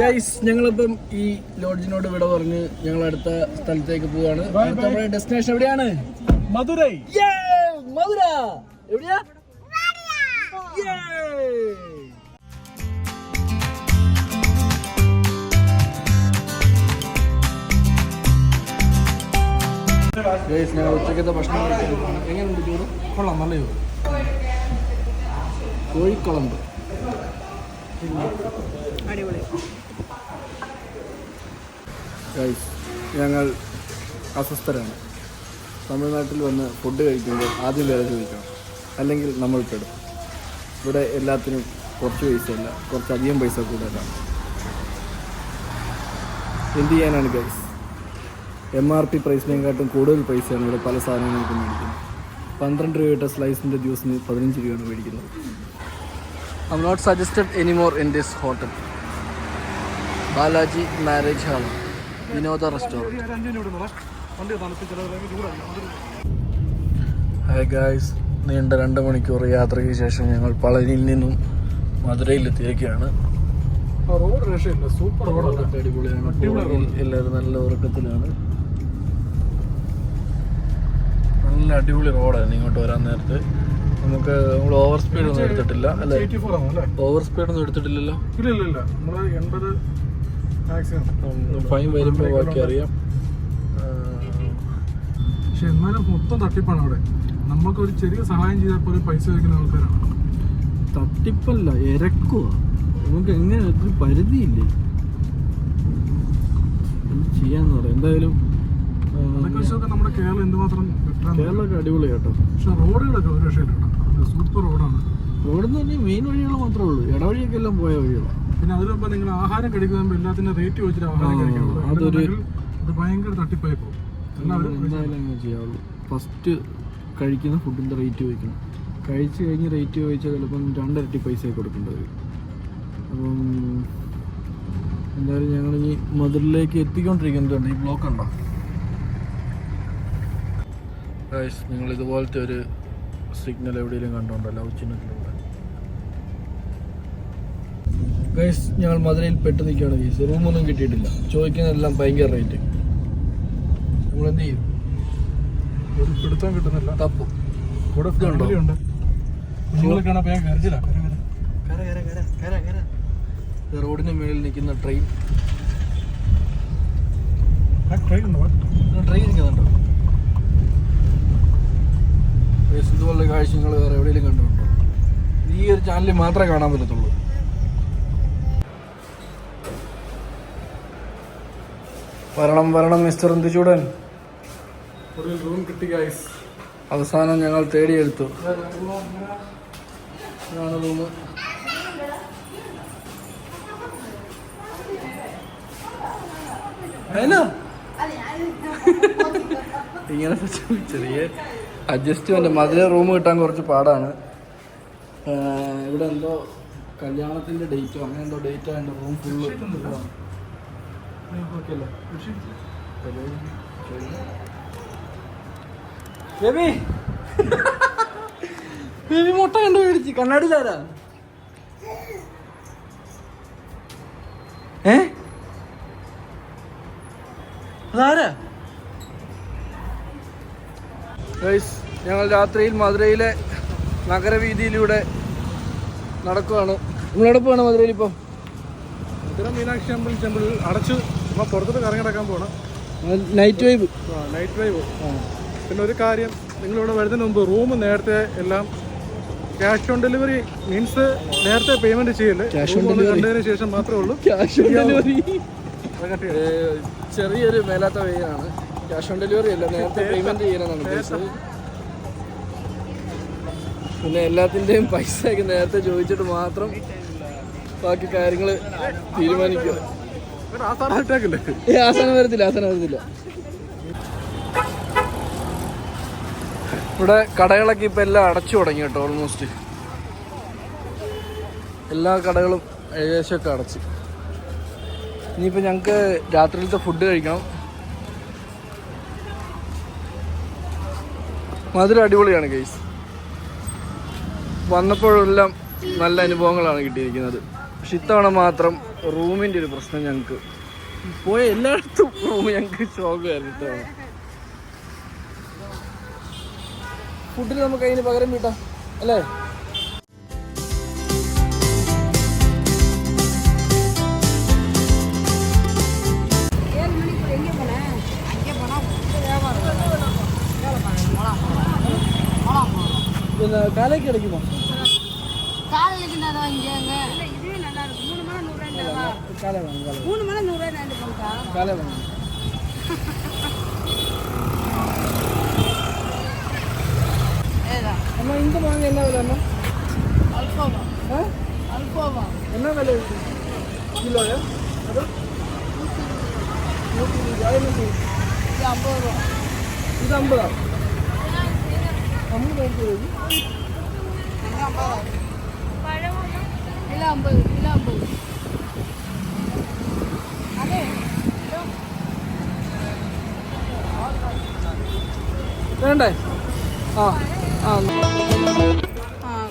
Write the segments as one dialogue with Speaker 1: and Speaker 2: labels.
Speaker 1: Guys ഞങ്ങളിപ്പം ഈ ലോഡ്ജിനോട് ഇവിടെ പറഞ്ഞ് ഞങ്ങൾ അടുത്ത സ്ഥലത്തേക്ക് പോവാണ് നമ്മുടെ ഡെസ്റ്റിനേഷൻ എവിടെയാണ്?
Speaker 2: മധുരൈ!
Speaker 1: മധുര! എവിടെയാ! Guys, ഞങ്ങൾ ഉച്ചക്കത്തെ ഭക്ഷണം. എങ്ങനെയുണ്ട് ചൂട്?
Speaker 2: കൊള്ളാം നല്ല ചോറ്
Speaker 1: കോഴിക്കുളമ്പ് ഗൈസ് ഞങ്ങൾ അസ്വസ്ഥരാണ്. തമിഴ്നാട്ടിൽ വന്ന് ഫുഡ് കഴിക്കുമ്പോൾ ആദ്യം വില ചോദിക്കണം. അല്ലെങ്കിൽ നമ്മൾ പെടും. ഇവിടെ എല്ലാത്തിനും കുറച്ച് പൈസയല്ല കുറച്ചധികം പൈസ കൂടുതലാണ്. എന്ത് ചെയ്യാനാണ് ഗൈസ് എം ആർ പി പ്രൈസിനെക്കാട്ടും കൂടുതൽ പൈസയാണ് ഇവിടെ പല സാധനങ്ങൾക്കും മേടിക്കുന്നത്. പന്ത്രണ്ട് രൂപയുടെ സ്ലൈസിന്റെ ജ്യൂസിന് പതിനഞ്ച് രൂപയാണ് മേടിക്കുന്നത്. I am not suggested anymore in
Speaker 2: this hotel Balaji marriage hall Vinoda restaurant.
Speaker 1: Hi guys നീണ്ട രണ്ട് മണിക്കൂർ യാത്രയ്ക്ക് ശേഷം ഞങ്ങൾ പളനിയിൽ നിന്നും മധുരയിലെത്തിയേക്കാണ്.
Speaker 2: റോഡ് രക്ഷയില്ല സൂപ്പർ റോഡാണ്
Speaker 1: റോഡൊക്കെ അടിപൊളിയാണ്. പുറകിൽ എല്ലാവരും നല്ല ഉറക്കത്തിലാണ്. നല്ല അടിപൊളി റോഡാണ് ഇങ്ങോട്ട് വരാൻ നേരത്തെ. നമുക്ക് നമ്മൾ ഓവർ സ്പീഡ് ഒന്നും എടുത്തിട്ടില്ല അല്ലേ? ഓവർ സ്പീഡ് ഒന്നും എടുത്തിട്ടില്ലല്ലോ?
Speaker 2: ഇല്ല ഇല്ല ഇല്ല നമ്മൾ എൺപത് മാക്സിമം
Speaker 1: ഫൈൻ വരുമ്പോൾ ബാക്കി അറിയാം.
Speaker 2: പക്ഷെ എന്നാലും മൊത്തം തട്ടിപ്പാണ് അവിടെ. നമുക്ക് ഒരു ചെറിയ സഹായം ചെയ്താൽ പോലും പൈസ വയ്ക്കുന്ന ആൾക്കാരാണ്.
Speaker 1: തട്ടിപ്പല്ല ഇരക്കുക നമുക്ക് എങ്ങനെ ഒരു പരിധിയില്ലേ? ചെയ്യാന്ന് പറയാം എന്തായാലും
Speaker 2: നമ്മുടെ കേരളം എന്തുമാത്രം.
Speaker 1: കേരളമൊക്കെ അടിപൊളി കേട്ടോ.
Speaker 2: പക്ഷെ റോഡുകളൊക്കെ ഒരു രക്ഷയില്ല സൂപ്പർ റോഡാണ്
Speaker 1: റോഡെന്ന് തന്നെ മെയിൻ വഴികൾ മാത്രമേ ഉള്ളൂ. ഇടവഴിയൊക്കെ എല്ലാം പോയ വഴികളാണ്
Speaker 2: പിന്നെ അതിലൊപ്പം നിങ്ങൾ ആഹാരം കഴിക്കുമ്പോൾ എല്ലാത്തിനും റേറ്റ് വെച്ചിട്ട് ആഹാരം കഴിക്കണം
Speaker 1: അതൊരു-
Speaker 2: അത് ഭയങ്കര തട്ടിപ്പായി പോകും. എല്ലാവരും
Speaker 1: ഫസ്റ്റ് കഴിക്കുന്ന ഫുഡിന്റെ റേറ്റ് ചോദിക്കണം. കഴിച്ച് കഴിഞ്ഞ് റേറ്റ് ചോദിച്ചാൽ ചിലപ്പം രണ്ടിരട്ടി പൈസ കൊടുക്കേണ്ടി വരും. അപ്പം എന്തായാലും ഞങ്ങൾ ഈ മധുരിലേക്ക് എത്തിക്കൊണ്ടിരിക്കുന്നുണ്ട് ഈ ബ്ലോക്ക് ഉണ്ടോ നിങ്ങൾ ഇതുപോലത്തെ ഒരു സിഗ്നൽ എവിടെയെങ്കിലും കണ്ടോണ്ടോ? ലവ് ചിഹ്നത്തിലൂടെ. ഗൈസ് ഞങ്ങൾ മധുരയിൽ പെട്ട് നിൽക്കുകയാണ് ഗൈസ് റൂമൊന്നും കിട്ടിയിട്ടില്ല. ചോദിക്കുന്നതെല്ലാം ഭയങ്കര റേറ്റ് നമ്മൾ എന്ത് ചെയ്യും?
Speaker 2: ഒരു പിടുത്തം കിട്ടുന്നില്ല.
Speaker 1: തപ്പു.
Speaker 2: കൂടെ ഉണ്ട്.
Speaker 1: റോഡിന് മുകളിൽ നിൽക്കുന്ന ട്രെയിൻ
Speaker 2: ട്രെയിൻ
Speaker 1: ട്രെയിൻ നിൽക്കുന്നുണ്ടോ. ഇതുപോലുള്ള കാഴ്ച നിങ്ങൾ വേറെ എവിടെയെങ്കിലും കണ്ടിട്ടുണ്ടോ? ഈ ഒരു ചാനലിൽ മാത്രമേ കാണാൻ പറ്റത്തുള്ളൂ. വരണം വരണം മിസ്റ്റർ എന്തുചൂടൻ
Speaker 2: ഒരു റൂം കിട്ടി ഗൈസ്
Speaker 1: അവസാനം ഞങ്ങൾ തേടിയെടുത്തു റൂം ഇങ്ങനെ ചെറിയ അഡ്ജസ്റ്റ്മെന്റ് മധുര റൂം കിട്ടാൻ കുറച്ച് പാടാണ്. ഇവിടെ എന്തോ കല്യാണത്തിന്റെ ഡേറ്റോ അങ്ങനെ എന്തോ ഡേറ്റ് ആയതുകൊണ്ട് റൂം ഫുള്ള് ബേബി. ബേബി മുട്ട കണ്ടു മേടിച്ച്. കണ്ണാടിയിലാരാ ഏ? അതാരാ? ഗൈസ് ഞങ്ങൾ രാത്രിയിൽ മധുരയിലെ നഗരവീതിയിലൂടെ നടക്കുകയാണ്. നിങ്ങളെവിടെ പോവാണ് മധുരയിൽ ഇപ്പോൾ
Speaker 2: മധുര മീനാക്ഷി അമ്പലം ടെമ്പിൾ അടച്ചു. അപ്പൊ പുറത്തോട്ട് കറങ്ങി നടക്കാൻ പോകണം
Speaker 1: നൈറ്റ് വൈബ്
Speaker 2: നൈറ്റ് വൈബ് പിന്നെ ഒരു കാര്യം നിങ്ങളിവിടെ വരുന്നതിന് മുമ്പ് റൂം നേരത്തെ എല്ലാം ക്യാഷ് ഓൺ ഡെലിവറി മീൻസ് നേരത്തെ പേയ്മെന്റ് ചെയ്യല്ലേ ഓൺ
Speaker 1: ഡെലിവറി
Speaker 2: കണ്ടതിന് ശേഷം മാത്രമേ ഉള്ളൂ.
Speaker 1: ക്യാഷ് ഓൺ ഡെലിവറി ചെറിയൊരു മേലാത്ത വെയിലാണ് ക്യാഷ് ഓൺ ഡെലിവറി അല്ല നേരത്തെ പേയ്മെന്റ് ചെയ്യണമെന്നാണ് ഉദ്ദേശിച്ചത്. പിന്നെ എല്ലാത്തിന്റെയും പൈസ ഒക്കെ നേരത്തെ ചോദിച്ചിട്ട് മാത്രം ബാക്കി കാര്യങ്ങൾ തീരുമാനിക്കുക. ഏ ആസാനം വരത്തില്ല ആസാനം വരത്തില്ല. ഇവിടെ കടകളൊക്കെ ഇപ്പൊ എല്ലാം അടച്ചു തുടങ്ങി കേട്ടോ ഓൾമോസ്റ്റ് എല്ലാ കടകളും ഏകദേശമൊക്കെ അടച്ച്. ഇനിയിപ്പോൾ ഞങ്ങൾക്ക് രാത്രിയിലത്തെ ഫുഡ് കഴിക്കണം. മധുരം അടിപൊളിയാണ് ഗൈസ് വന്നപ്പോഴെല്ലാം നല്ല അനുഭവങ്ങളാണ് കിട്ടിയിരിക്കുന്നത്. പക്ഷെ ഇത്തവണ മാത്രം റൂമിന്റെ ഒരു പ്രശ്നം ഞങ്ങൾക്ക് പോയ എല്ലായിടത്തും റൂം ഞങ്ങൾക്ക് ഷോക്കായിരുന്നു കേട്ടോ ഫുഡിൽ നമുക്ക് അതിന് പകരം വീട്ടാം അല്ലേ? കാലേക്ക്
Speaker 3: കിടക്കുമോ காலை வாங்க காலை மூணு மணி நூறுரூவா நாண்டு
Speaker 1: போங்கக்கா காலை
Speaker 3: வாங்க
Speaker 1: அம்மா இந்த மாங்க என்ன விலை அம்மா
Speaker 3: அல்ஃபாவா
Speaker 1: ஆ
Speaker 3: அல்ஃபாவா
Speaker 1: என்ன விலை இருக்குது கிலோயா அது நூற்றி இருபது
Speaker 3: இது ஐம்பது ரூபா
Speaker 1: இது ஐம்பதா ஐம்பது
Speaker 3: ஐம்பது ஐம்பதா கிலோ ஐம்பது கிலோ ஐம்பது
Speaker 1: വേണ്ടേ? ആ ആ.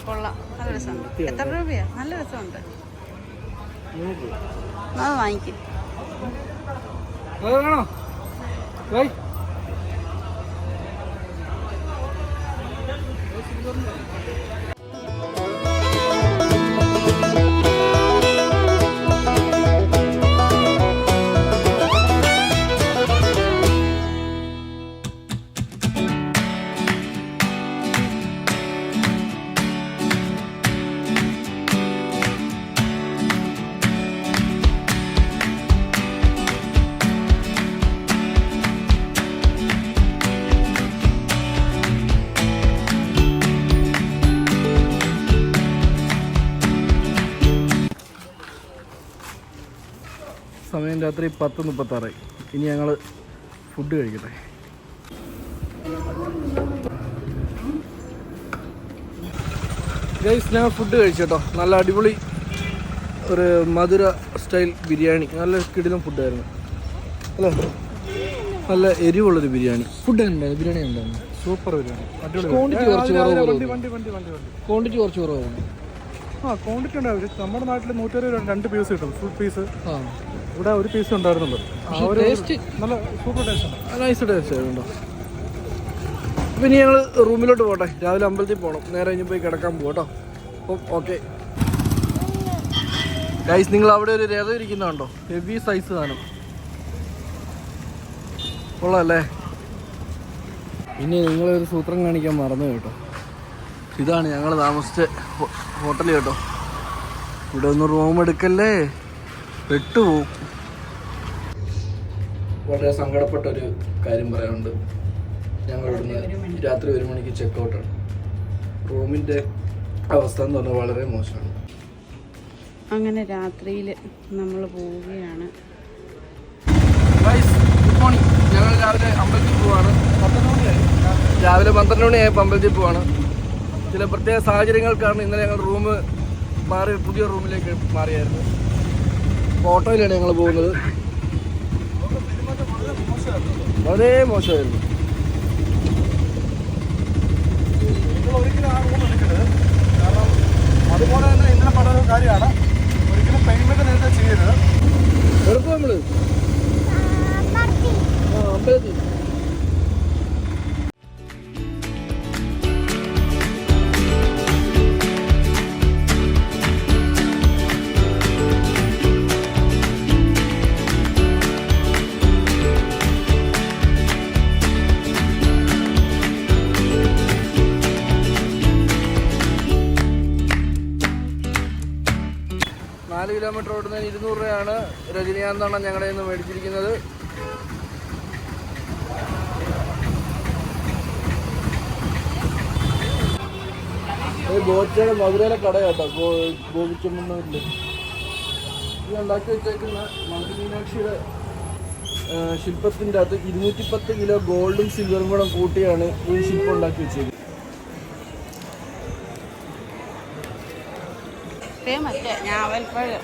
Speaker 3: കൊള്ളാം. നല്ല രസമുണ്ട് എത്ര രൂപയാ? നല്ല രസമുണ്ട്. അത് വാങ്ങിക്കും.
Speaker 1: സമയം രാത്രി പത്ത് മുപ്പത്താറ് ഇനി ഞങ്ങൾ ഫുഡ് കഴിക്കട്ടെ. ഗൈസ് ഞങ്ങൾ ഫുഡ് കഴിച്ചു കേട്ടോ നല്ല അടിപൊളി ഒരു മധുര സ്റ്റൈൽ ബിരിയാണി. നല്ല കിടിലം ഫുഡായിരുന്നു അല്ലേ? നല്ല എരിവുള്ളൊരു ബിരിയാണി. ഫുഡ് ഉണ്ടായിരുന്നു ബിരിയാണി ഉണ്ടായിരുന്നു
Speaker 2: സൂപ്പർ ബിരിയാണി. ക്വാണ്ടിറ്റി
Speaker 1: കുറച്ച് കുറവ്
Speaker 2: വണ്ടി വണ്ടി വണ്ടി വണ്ടി വണ്ടി.
Speaker 1: ക്വാണ്ടിറ്റി കുറച്ച് കുറവാണ്
Speaker 2: ആ ക്വാണ്ടിറ്റി ഉണ്ടാവും നമ്മുടെ നാട്ടിൽ നൂറ്റൊരു രണ്ട് പീസ് കിട്ടും. ഫുൾ പീസ്
Speaker 1: ആ.
Speaker 2: ഇവിടെ ഒരു പീസ് ഉണ്ടായിരുന്നുള്ളൂ. ആ ഒരു നല്ല സൂപ്പർ ടേസ്റ്റ്
Speaker 1: നൈസ് ടേസ്റ്റ് ആയിരുന്നു അപ്പം ഇനി ഞങ്ങൾ റൂമിലോട്ട് പോട്ടെ. രാവിലെ അമ്പലത്തിൽ പോകണം നേരെ കഴിഞ്ഞ് പോയി കിടക്കാൻ പോകും കേട്ടോ അപ്പം ഓക്കെ ഗൈസ് നിങ്ങൾ അവിടെ ഒരു രഥം ഇരിക്കുന്നുണ്ടോ? ഹെവി സൈസ് സാധനം. ഇനി നിങ്ങളൊരു സൂത്രം കാണിക്കാൻ മറന്നു കേട്ടോ. ഇതാണ് ഞങ്ങൾ താമസിച്ച ഹോട്ടൽ കേട്ടോ. ഇവിടെ ഒന്ന് റൂം എടുക്കല്ലേ? പെട്ടുപോകും വളരെ സങ്കടപ്പെട്ട ഒരു കാര്യം പറയാനുണ്ട്. ഞങ്ങൾ ഇവിടുന്ന് രാത്രി ഒരു മണിക്ക് ചെക്ക് ഔട്ടാണ് റൂമിന്റെ അവസ്ഥ എന്ന് പറഞ്ഞാൽ വളരെ മോശമാണ്.
Speaker 3: അങ്ങനെ രാത്രിയിൽ നമ്മൾ പോവുകയാണ്.
Speaker 1: ഗുഡ് മോർണിംഗ് ഞങ്ങൾ രാവിലെ അമ്പലത്തിൽ പോവാണ്. രാവിലെ പന്ത്രണ്ട് മണിയായപ്പോൾ അമ്പലത്തിൽ പോവാണ്. ചില പ്രത്യേക സാഹചര്യങ്ങൾ കാരണം ഇന്നലെ ഞങ്ങൾ റൂം മാറി പുതിയ റൂമിലേക്ക് മാറിയായിരുന്നു. ഓട്ടോയിലാണ് ഞങ്ങൾ പോകുന്നത്. വളരെ മോശമായിരുന്നു. കിലോമീറ്റർ ഓടുന്നതിന് ഇരുന്നൂറ് രൂപയാണ് രജനീകാന്താണ് ഞങ്ങളുടെ നിന്ന് മേടിച്ചിരിക്കുന്നത്. ബോച്ചയുടെ മധുരയിലെ കട കേട്ടോ. ഗോപിച്ചമ്മണ്ണൂരിൽ ഇത് ഉണ്ടാക്കി വെച്ചേക്കുന്ന മധുര മീനാക്ഷിയുടെ ശില്പത്തിന്റെ അകത്ത് ഇരുന്നൂറ്റി പത്ത് കിലോ ഗോൾഡും സിൽവറും കൂടെ കൂട്ടിയാണ് ഈ ശില്പം ഉണ്ടാക്കി വെച്ചത്
Speaker 3: മറ്റേ ഞാവൽപ്പഴം.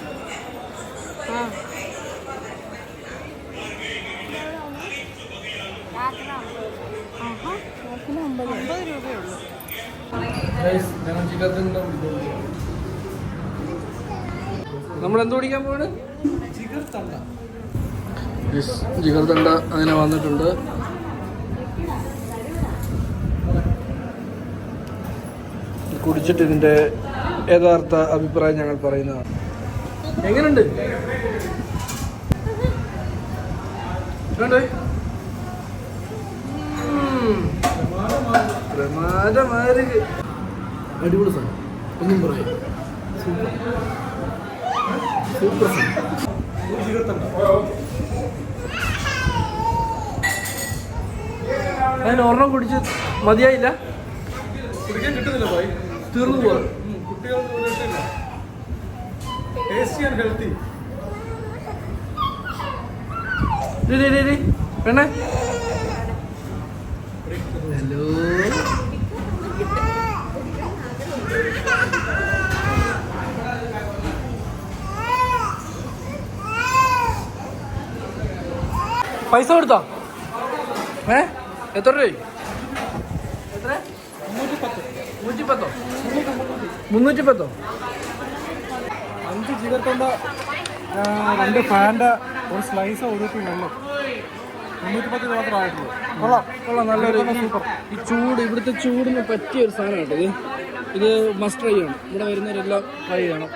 Speaker 3: അമ്പത്
Speaker 1: നമ്മൾ എന്ത് കുടിക്കാൻ പോവാണ്? ജിഗർദണ്ഡ അങ്ങനെ വന്നിട്ടുണ്ട്. കുടിച്ചിട്ട് ഇതിന്റെ യഥാർത്ഥ അഭിപ്രായം ഞങ്ങൾ പറയുന്നതാണ്. എങ്ങനെയുണ്ട് പ്രമാദമാര്. അടിപൊളി സാധനം. ഒന്നും പറയാം. സൂപ്പർ. സൂപ്പർ അതിന് ഒരെണ്ണം കുടിച്ച് മതിയായില്ല?
Speaker 2: കുടിക്കാൻ കിട്ടുന്നില്ല ഭായി.
Speaker 1: തീർന്നു പോവാ.
Speaker 2: കുട്ടികൾക്ക് ഒരു ടേസ്റ്റി ആൻഡ് ഹെൽത്തി
Speaker 1: പെണ്ണേ. ഹലോ. പൈസ കൊടുത്തോ? ഏ? എത്ര രൂപ എത്ര? മുന്നൂറ്റി പത്തോ
Speaker 2: അഞ്ച് ജീവിതത്തോണ്ട് രണ്ട് ഫാന്റെ ഒരു സ്ലൈസ്
Speaker 1: ഓരോരുത്തരുള്ളൂ
Speaker 2: നല്ല
Speaker 1: ഈ ചൂട് ഇവിടുത്തെ ചൂടിന് പറ്റിയ ഒരു സാധനം ഇത്. ഇത് മസ്റ്റ് ട്രൈ ചെയ്യണം ഇവിടെ വരുന്നവരെല്ലാം ട്രൈ ചെയ്യണം.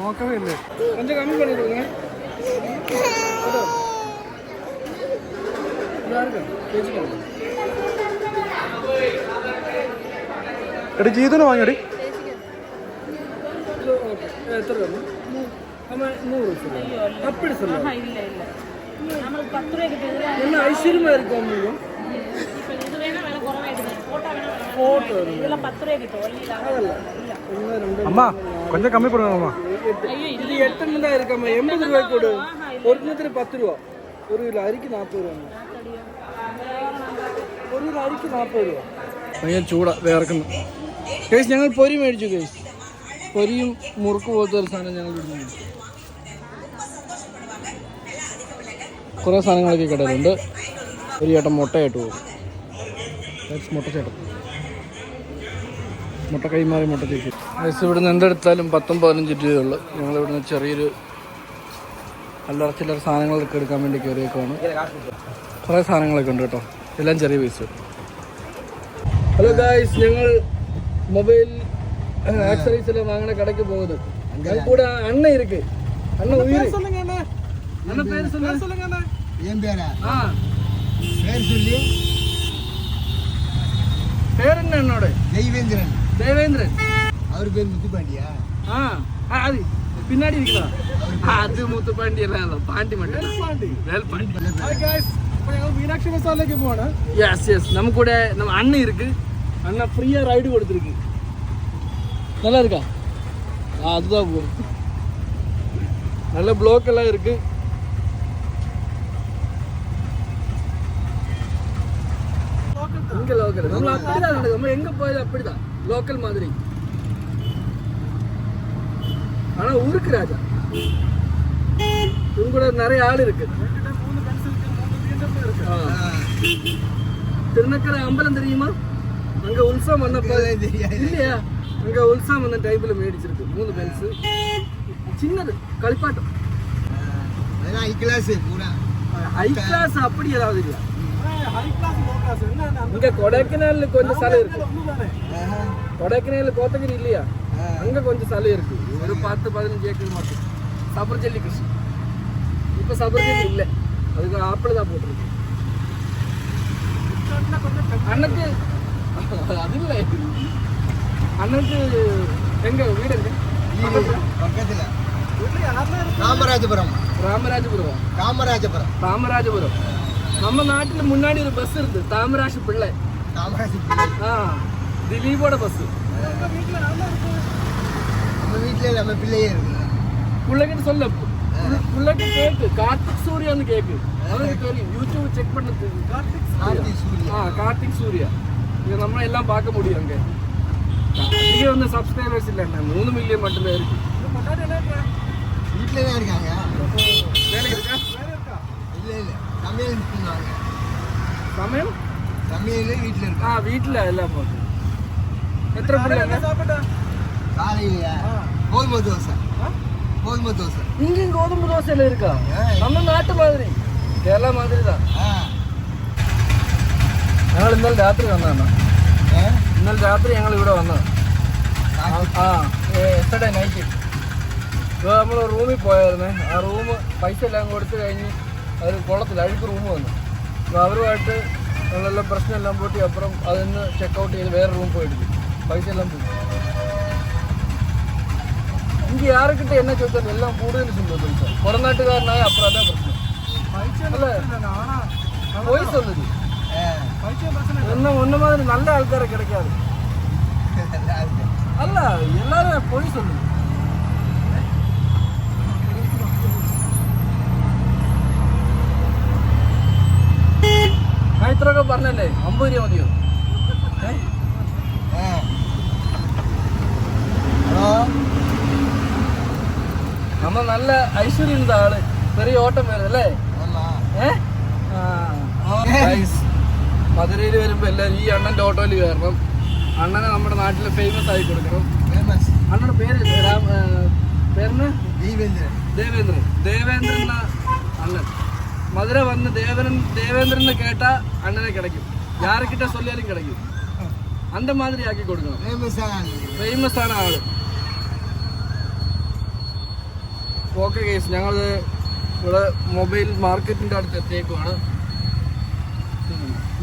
Speaker 2: നോക്കവേ ഇല്ലേ
Speaker 1: എന്റെ കമ്മി പണിയില്ലേ
Speaker 2: എടി ജീതന് വാങ്ങിയടി.
Speaker 1: இது ஓகே எத்தனை ரூபா ஆமா நூறு சொல்லுங்க அப்படி சொல்லுங்க
Speaker 3: இல்ல இல்ல நம்மளுக்கு பத்து ரூபாய்க்கு போகுது
Speaker 1: என்ன ஐஸ்வர்யமா இருக்கு உங்களுக்கு
Speaker 3: இப்ப இது வேணா விலை குறவாயிடுது போட்டா வேணா விலை
Speaker 1: போட்டோ
Speaker 3: இதுல பத்து ரூபாய்க்கு கிட்ட ஒல்லி
Speaker 1: அதல்ல ஒன்று ரெண்டு
Speaker 2: അമ്മ കൊഞ്ചം കമ്മി പടുങ്ങ അമ്മ
Speaker 1: எட்டு இது எட்டு தான் இருக்காம எண்பது ரூபாய்க்கு கொடு ஒரு கிலோத்துல பத்து ரூபா ஒரு கிலோ அரிக்கு நாற்பது ரூபா ഒരു കിലോ അരിക്ക് നാൽപ്പത് രൂപ ഭയങ്കര ചൂടാ വേർക്കുന്നു കേസ് ഞങ്ങൾ പൊരി മേടിച്ചു കേസ് പൊരിയും മുറുക്ക് പോലത്തെ ഒരു സാധനം ഞങ്ങൾ ഇടുന്നു കുറേ സാധനങ്ങളൊക്കെ കടയിലുണ്ട്. ഒരു ചേട്ടൻ മുട്ടയായിട്ട് പോകും മുട്ട ചേട്ടൻ. മുട്ട കൈമാറി മുട്ട ചേച്ചി. കേസ് ഇവിടുന്ന് എന്തെടുത്താലും പത്തും പതിനഞ്ച് രൂപയുള്ളു. ഞങ്ങൾ ഇവിടുന്ന് ചെറിയൊരു അല്ലറ ചില്ലറ സാധനങ്ങളൊക്കെ എടുക്കാൻ വേണ്ടി കയറിയേക്കാണ് കുറേ സാധനങ്ങളൊക്കെ ഉണ്ട് കേട്ടോ. എല്ലാം ചെറിയ പൈസ ഹലോ ഗായ്സ് ഞങ്ങൾ മൊബൈൽ ஆக்சரிஸ் வாங்கின கடைக்கு போகுது. அங்க கூட அண்ணன் இருக்கு. அண்ணன் உயிர்.
Speaker 2: சொல்லுங்க அண்ணன்.
Speaker 1: அண்ணன் பேர் சொல்லுங்க.
Speaker 2: சொல்லுங்க அண்ணன்.
Speaker 4: என் பேரா?
Speaker 1: ஆ.
Speaker 4: பேர் சொல்லி?
Speaker 1: பேர் என்ன என்னோட
Speaker 4: தெய்வேந்திரன்
Speaker 1: தேவேந்திரன்.
Speaker 4: அவர் பேர் முத்து முத்துப்பாண்டியா?
Speaker 1: ஆ அது பின்னாடி இருக்கலாம். அது മുത്ത്
Speaker 2: പാണ്ടി അല്ല പാണ്ടി மீனாட்சி மசாலைக்கு போனேன்
Speaker 1: எஸ் எஸ் நம்ம கூட நம்ம அண்ணன் இருக்கு. அண்ணன் ஃப்ரீயா ரைடு கொடுத்துருக்கு. நல்லா இருக்கா ஆ அதுதான் ப்ரோ நல்ல ப்ளோக்கெல்லாம் இருக்குது இங்கே லோக்கல் நம்மள அப்படிதான் நம்ம எங்கே போயிடும் அப்படிதான். லோக்கல் மாதிரி. ஆனால் ஊருக்கு ராஜா. இவங்க கூட நிறைய ஆள் இருக்கு. திருநக்கரை அம்பலம் தெரியுமா? அங்கே உற்சவம் வந்தப்போ இல்லையா? இங்கே உல்சாம் வந்து டைப்பில் மேடிச்சிருக்கு. மூணு பெல்ஸு சின்னது களிப்பாட்டம்.
Speaker 4: ஐ கிளாஸ் பூரா.
Speaker 1: ஹை கிளாஸ் அப்படி ஏதாவது இல்லை. இங்க கொடைக்கனல் கொஞ்சம் சலை இருக்கு. கொடைக்கனல் கோத்தகிரி இல்லையா? அங்க கொஞ்சம் சலை இருக்கு. ஒரு பத்து பதினஞ்சு ஏக்கர் மட்டும். சபர்ஜல்லி கிருஷி இப்ப சபர்ஜல்லி இல்லை. அதுக்கு ஆப்பிள் தான் போட்டிருக்கு. அன்னைக்கு அது இல்லை. அண்ணனுக்கு எங்க வீடு எங்க?
Speaker 4: பக்கத்துல. காமராஜபுரம்.
Speaker 1: ராமராஜபுரம்
Speaker 4: காமராஜபுரம்.
Speaker 1: ராமராஜபுரம் நம்ம நாட்டுல முன்னாடி ஒரு பஸ் இருக்கு. தாமராஜ் பிள்ளை. ஆ திலீபோட பஸ்
Speaker 4: நம்ம வீட்டுல நம்ம பிள்ளையே இருக்கு.
Speaker 1: பிள்ளைகிட்ட சொல்ல. பிள்ளைக்கு கேக்கு. கார்த்திக் சூர்யான்னு கேக்கு. அவனுக்கு தெரியும். யூடியூப் செக் பண்ணது. கார்த்திக்
Speaker 4: கார்த்திக் சூர்யா.
Speaker 1: ஆ கார்த்திக் சூர்யா. இது நம்ம எல்லாம் பார்க்க முடியும் அங்க. இங்கே வந்து சப்ஸ்கிரைபர்ஸ் இல்லைண்ணா மூணு மில்லியன் மட்டும்தான் இருக்கு.
Speaker 4: வீட்டிலே தான் இருக்காங்க.
Speaker 1: வேலை இருக்கா?
Speaker 4: இல்லை இல்லை சமையல் பண்ணுவாங்க
Speaker 1: சமையல்?
Speaker 4: சமையல் வீட்டில் இருக்கு.
Speaker 1: ஆ வீட்டில் எல்லாம் போகுது. எத்தனை பிள்ளைங்க சாப்பிட்டா
Speaker 4: காலையிலையா? கோதுமை தோசை. கோதுமை தோசை.
Speaker 1: இங்கே கோதுமை தோசையில் இருக்கா? நம்ம நாட்டு மாதிரி. கேரளா மாதிரி தான் ഞങ്ങൾ ഇന്നലെ ராத்திரி വന്നതാണ്
Speaker 4: ஆ
Speaker 1: ഇന്നലെ രാത്രി ഞങ്ങൾ ഇവിടെ വന്നത് ആ എസ്റ്റർഡേ നൈറ്റ് നമ്മൾ റൂമിൽ പോയായിരുന്നേ. ആ റൂം പൈസ എല്ലാം കൊടുത്തു കഴിഞ്ഞ് അത് കൊള്ളത്തില്ല. അഴുക്ക് റൂം വന്നു. അപ്പോൾ അവരുമായിട്ട് ഞങ്ങളെല്ലാം പ്രശ്നമെല്ലാം പോയിട്ട് അപ്പുറം അതിന്ന് ചെക്കൗട്ട് ചെയ്ത് വേറെ റൂം പോയിട്ട് പൈസ എല്ലാം പോയി. എനിക്ക് ആരൊക്കെ എന്നെ ചോദിച്ചാൽ എല്ലാം കൂടുതൽ ചിന്തോ പുറം നാട്ടുകാരനായ അപ്പുറം അതാ പ്രശ്നം. പൈസ അല്ലേ? പോയി ഉള്ളത് ஒன்று மாதிரி நல்ல ஆள்காரை கிடைக்காது அல்ல எல்லாரும் பொய் சொல்லுங்க ഞാൻ ഇത്രയൊക്കെ പറഞ്ഞല്ലേ? അമ്പത് രൂപ മതിയോ? നമ്മ നല്ല ഐശ്വര്യം ആൾ. ചെറിയ ഓട്ടം വരും അല്ലേ? ഏ? മധുരയിൽ വരുമ്പോൾ എല്ലാവരും ഈ അണ്ണന്റെ ഓട്ടോയിൽ കയറണം. അണ്ണനെ നമ്മുടെ നാട്ടിൽ ഫേമസ് ആയി കൊടുക്കണം.
Speaker 4: ഫേമസ്
Speaker 1: അണ്ണയുടെ പേര്
Speaker 4: പേരിന്
Speaker 1: ദേവേന്ദ്രൻ. ദേവേന്ദ്രൻ. ദേവേന്ദ്രൻ അണ്ണൻ. മധുര വന്ന് ദേവനൻ ദേവേന്ദ്രൻ എന്ന് അണ്ണനെ കിടക്കും. യാരക്കിട്ട സൊല്ലിയാലും കിടക്കും. അന്റെ മാതിരി ആക്കി കൊടുക്കണം ഫേമസ് ആണ് ആൾ. ഓക്കെ കേസ് ഞങ്ങൾ ഇവിടെ മൊബൈൽ മാർക്കറ്റിന്റെ അടുത്ത് എത്തിയേക്കുവാണ്.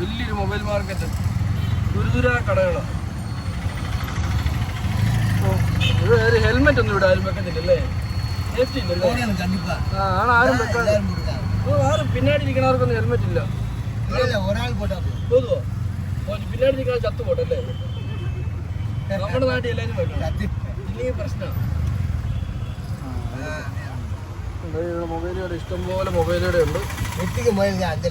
Speaker 1: വലിയൊരു മൊബൈൽ മാർക്കറ്റ് ദുരിതുര കടകളാണ് ഇവിടെ ഹെൽമെറ്റ് ഒന്നും ഇവിടെ ആരും വെക്കത്തില്ലല്ലേ? പിന്നാടി ഇരിക്കണവർക്കൊന്നും ഹെൽമെറ്റ് ഇല്ല. പിന്നാടി നിൽക്കാൻ ചത്ത് പോട്ടല്ലേ നമ്മുടെ നാട്ടിൽ എല്ലാവരും വെക്കണം പ്രശ്നമാണ് മൊബൈലുകൾ ഇഷ്ടംപോലെ മൊബൈലുകളുണ്ട് ഉണ്ട്.
Speaker 4: മൊബൈൽ അഞ്ച്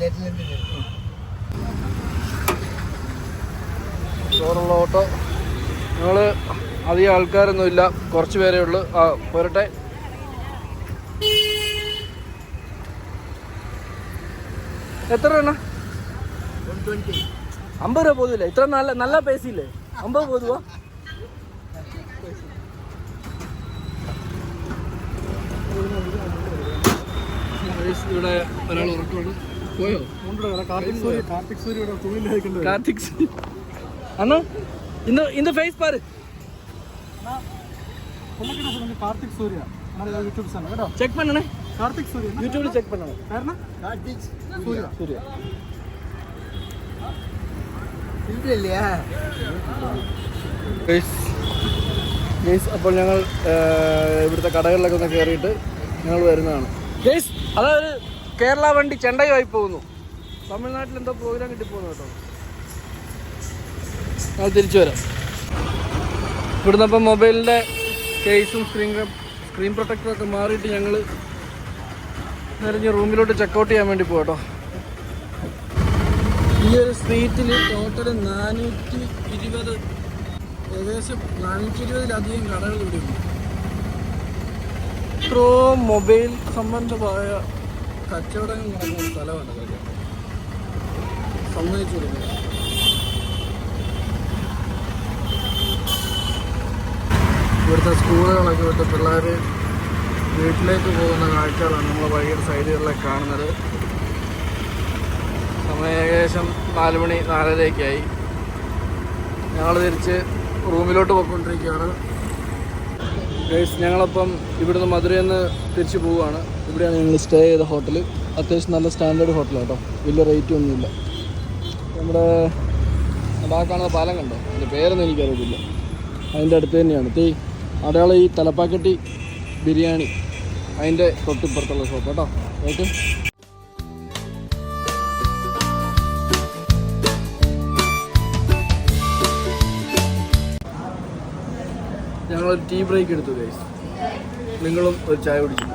Speaker 1: ഷോറുള്ള ഓട്ടോ ഞങ്ങൾ അധികം ആൾക്കാരൊന്നുമില്ല കുറച്ച് പേരേ ഉള്ളു. ആ പോരട്ടെ. എത്ര എണ്ണ? അമ്പത് രൂപ പോതില്ലേ? ഇത്ര നല്ല നല്ല പേസില്ലേ അമ്പത് പോതുവാ? ഇവിടെ ഒരാൾ ഉറക്കുവാണ് പോയോ?
Speaker 2: കാർത്തിക് സൂര്യ കാർത്തിക് സൂര്യയുടെ തുണിയിലായിട്ടുണ്ട് കാർത്തിക്
Speaker 1: സൂര്യ அண்ணா இந்த இந்த ஃபேஸ் பாரு
Speaker 2: கொல்லக்கிட்ட சொல்லுங்க கார்த்திக் சூர்யா നമ്മുടെ യൂട്യൂബ് ചാനൽ കേട്ടോ
Speaker 1: செக் பண்ணனே
Speaker 2: കാർത്തിക് സൂര്യ
Speaker 1: யூடியூப்ல செக் பண்ணணும்
Speaker 2: കാരണം
Speaker 4: கார்த்திக்
Speaker 2: സൂര്യ
Speaker 1: சூர்யா
Speaker 4: சில்லற இல்லையா
Speaker 1: ഗൈസ് ഗൈസ് അപ്പോൾ ഞങ്ങൾ ആ, ഇവിടുത്തെ കടകളിലൊക്കെ ഒന്ന് കയറിയിട്ട് ഞങ്ങൾ വരുന്നതാണ് ഗൈസ് അതായത് കേരള വണ്ടി ചെണ്ടയുമായി പോകുന്നു തമിഴ്നാട്ടിൽ എന്തോ പ്രോഗ്രാം കിട്ടി പോകുന്നു കേട്ടോ ഞങ്ങൾ തിരിച്ചു വരാം. ഇവിടുന്ന് അപ്പം മൊബൈലിന്റെ കേസും സ്ക്രീൻ സ്ക്രീൻ പ്രൊട്ടക്ടറും ഒക്കെ മാറിയിട്ട് ഞങ്ങൾ നിറഞ്ഞ് റൂമിലോട്ട് ചെക്കൗട്ട് ചെയ്യാൻ വേണ്ടി പോകാം കേട്ടോ ഈ ഒരു സ്ട്രീറ്റിൽ ടോട്ടൽ നാനൂറ്റി ഇരുപത് ഏകദേശം നാനൂറ്റി ഇരുപതിലധികം കടകൾ ഇവിടെ ഉണ്ട്. ഇത്രയും മൊബൈൽ സംബന്ധമായ കച്ചവടങ്ങൾ നടക്കുന്ന സ്ഥലമാണ് സമ്മതിച്ചു കൊടുക്കുന്നത് ഇവിടുത്തെ സ്കൂളുകളൊക്കെ വിട്ട് പിള്ളേർ വീട്ടിലേക്ക് പോകുന്ന കാഴ്ചകളാണ് നമ്മൾ വഴിയുടെ സൈഡുകളിലൊക്കെ കാണുന്നത്. സമയം ഏകദേശം നാല് മണി നാലരയൊക്കെയായി. ഞങ്ങൾ തിരിച്ച് റൂമിലോട്ട് പോയിക്കൊണ്ടിരിക്കുകയാണ്. ഗൈസ് ഞങ്ങളപ്പം ഇവിടുന്ന് മധുരയിൽ നിന്ന് തിരിച്ച് പോവുകയാണ്. ഇവിടെയാണ് ഞങ്ങൾ സ്റ്റേ ചെയ്ത ഹോട്ടൽ അത്യാവശ്യം നല്ല സ്റ്റാൻഡേർഡ് ഹോട്ടലാണ് കേട്ടോ വലിയ റേറ്റ് ഒന്നുമില്ല. നമ്മുടെ നമ്മുടെ ആ കാണുന്ന പാലം കണ്ടോ? അതിന്റെ പേരൊന്നും എനിക്കറിയത്തില്ല. അതിന്റെ അടുത്ത് തന്നെയാണ്. തീ അടയാളം ഈ തലപ്പാക്കട്ടി ബിരിയാണി അതിന്റെ തൊട്ടിപ്പുറത്തുള്ള ഷോപ്പ് കേട്ടോ. ഓക്കെ ഞങ്ങളൊരു ടീ ബ്രേക്ക് എടുത്തു ഗൈസ് നിങ്ങളും ഒരു ചായ കുടിച്ചു.